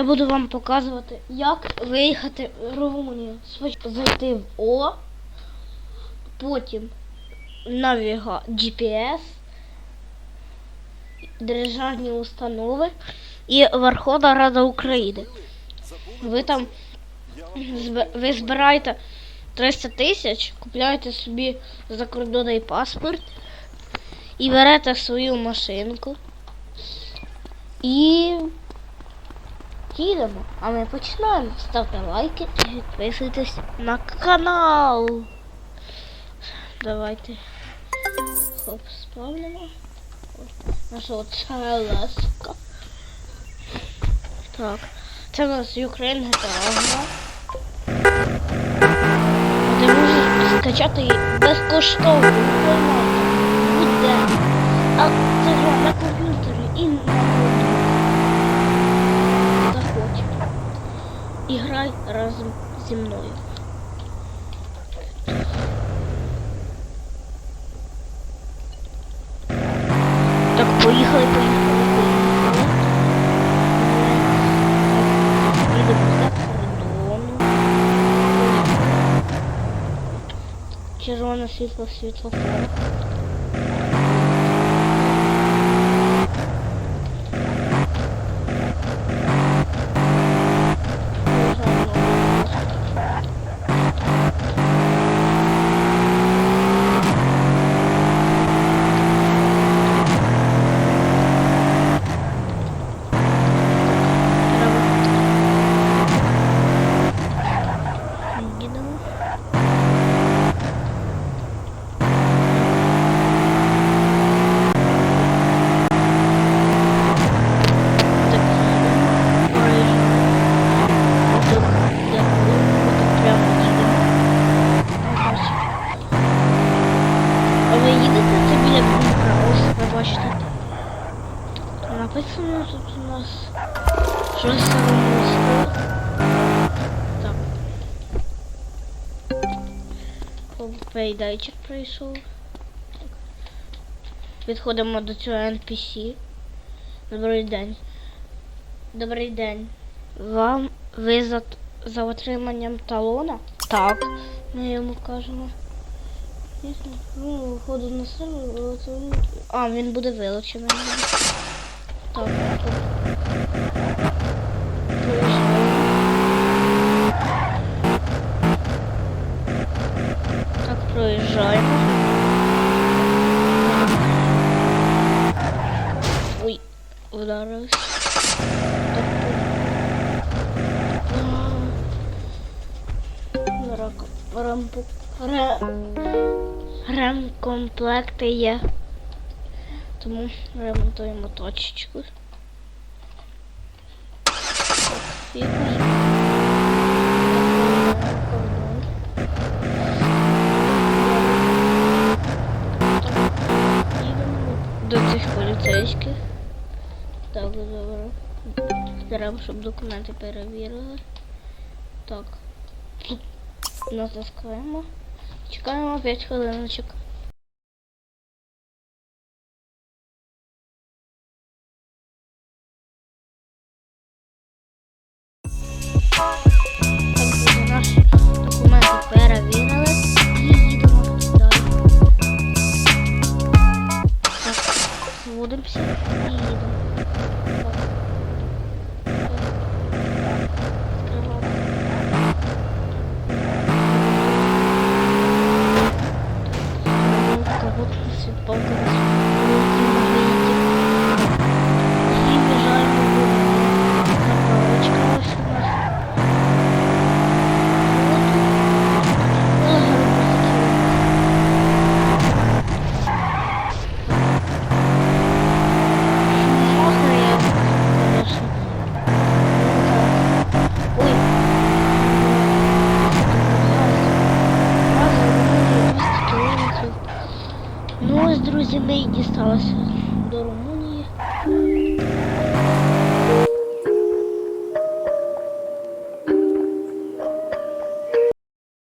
я буду вам показувати, як виїхати в Румунію. Зайти в О, потім навіга GPS, державні установи і Верховна Рада України. Ви там ви збираєте 300 тисяч, купляєте собі закордонний паспорт і берете свою машинку. І їдемо. А ми починаємо. Ставте лайки і підписуйтесь на канал. Давайте. Хоп, спавнимо. Нашого целеска. Так. Це у нас Ukraine GTA. Ти можеш скачати її безкоштовно. Буде. А це гра на комп'ютері і на І разом зі мною. Так, поїхали, поїхали, поїхали. Їдемо за кордону. Червоне світло світлофора. Їдемо. Так, проїжджаємо. Так, дякую. Ми так прямо їдемо. Ось. А ви їдете це біля бункера? Ось ви бачите. Написано тут у нас щось румунською. Так. Пейдайчик прийшов. Підходимо до цього NPC. Добрий день. Добрий день. Вам ви за, за отриманням талона? Так. Ми йому кажемо. Ну, виходить на сервер, але це... А, він буде вилучений. Так, так. Проїжджаємо. Так, проїжджаємо. Ой. Рак, рампу, ре, ремкомплекти є. Тому ремонтуємо точечку. Так, Їдемо до цих поліцейських. Так, добре. Треба, щоб документи перевірили. Так. Натискаємо. Чекаємо 5 хвилиночок. Зводимося і їдемо. savaşlar durumu